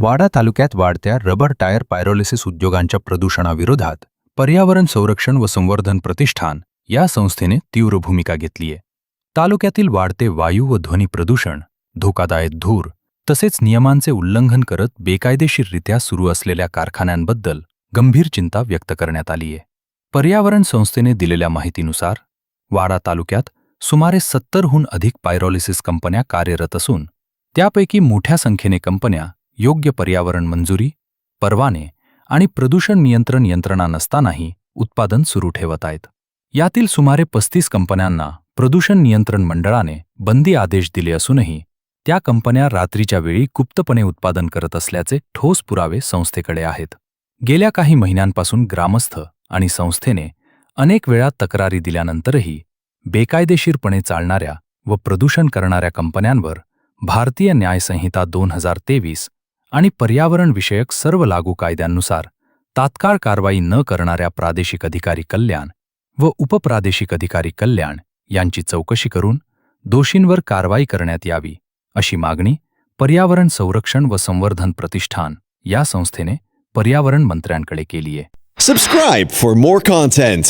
वाडा तालुक्यात वाढत्या rubber tyre pyrolysis उद्योगांच्या प्रदूषणाविरोधात पर्यावरण संरक्षण व संवर्धन प्रतिष्ठान या संस्थेने तीव्र भूमिका घेतलीय. तालुक्यातील वाढते वायू व ध्वनी प्रदूषण धोकादायक धूर तसेच नियमांचे उल्लंघन करत बेकायदेशीररित्या सुरू असलेल्या कारखान्यांबद्दल गंभीर चिंता व्यक्त करण्यात आलीय. पर्यावरण संस्थेने दिलेल्या माहितीनुसार वाडा तालुक्यात सुमारे सत्तरहून अधिक पायरोलिसिस कंपन्या कार्यरत असून त्यापैकी मोठ्या संख्येने कंपन्या योग्य पर्यावरण मंजुरी परवाने आणि प्रदूषण नियंत्रण यंत्रणा नसतानाही उत्पादन सुरू ठेवत आहेत. यातील सुमारे पस्तीस कंपन्यांना प्रदूषण नियंत्रण मंडळाने बंदी आदेश दिले असूनही त्या कंपन्या रात्रीच्या वेळी गुप्तपणे उत्पादन करत असल्याचे ठोस पुरावे संस्थेकडे आहेत. गेल्या काही महिन्यांपासून ग्रामस्थ आणि संस्थेने अनेक वेळा तक्रारी दिल्यानंतरही बेकायदेशीरपणे चालणाऱ्या व प्रदूषण करणाऱ्या कंपन्यांवर भारतीय न्यायसंहिता दोन हजार तेवीस आणि पर्यावरणविषयक सर्व लागू कायद्यांनुसार तात्काळ कारवाई न करणाऱ्या प्रादेशिक अधिकारी कल्याण व उपप्रादेशिक अधिकारी कल्याण यांची चौकशी करून दोषींवर कारवाई करण्यात यावी अशी मागणी पर्यावरण संरक्षण व संवर्धन प्रतिष्ठान या संस्थेने पर्यावरण मंत्र्यांकडे केलीये सबस्क्राईब फॉर मोर कॉन्टेंट.